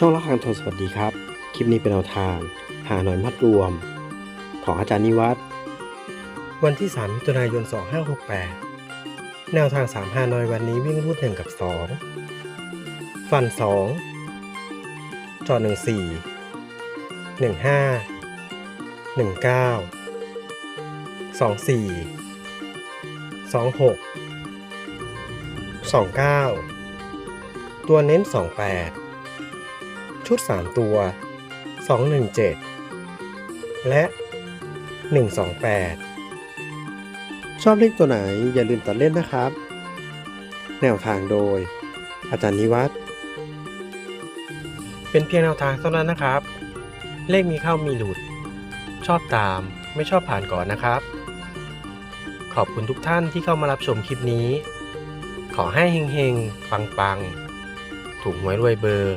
ช่องละครทนสวัสดีครับ คลิปนี้เป็นแนวทาง หาหน่อยมัดรวม ของอาจารย์นิวัฒน์วันที่ 3 มิถุนายน 2568 แนวทาง 3 หาหน่อยวันนี้วิ่งรูด 1 กับ 2 ฟัน 2 จอ14 15 19 24 26 29 ตัวเน้น 28 ชุด 3 ตัว 217 และ 128 ชอบเลขตัวไหนอย่าลืมตัดเล่นนะครับ แนวทางโดย อาจารย์นิวัฒน์เป็นเพียงแนวทางเท่านั้นนะครับ เลขมีเข้ามีหลุด ชอบตามไม่ชอบผ่านก่อนนะครับ ขอบคุณทุกท่านที่เข้ามารับชมคลิปนี้ ขอให้เฮงๆ ปังๆ ถูกหวยรวยเบอร์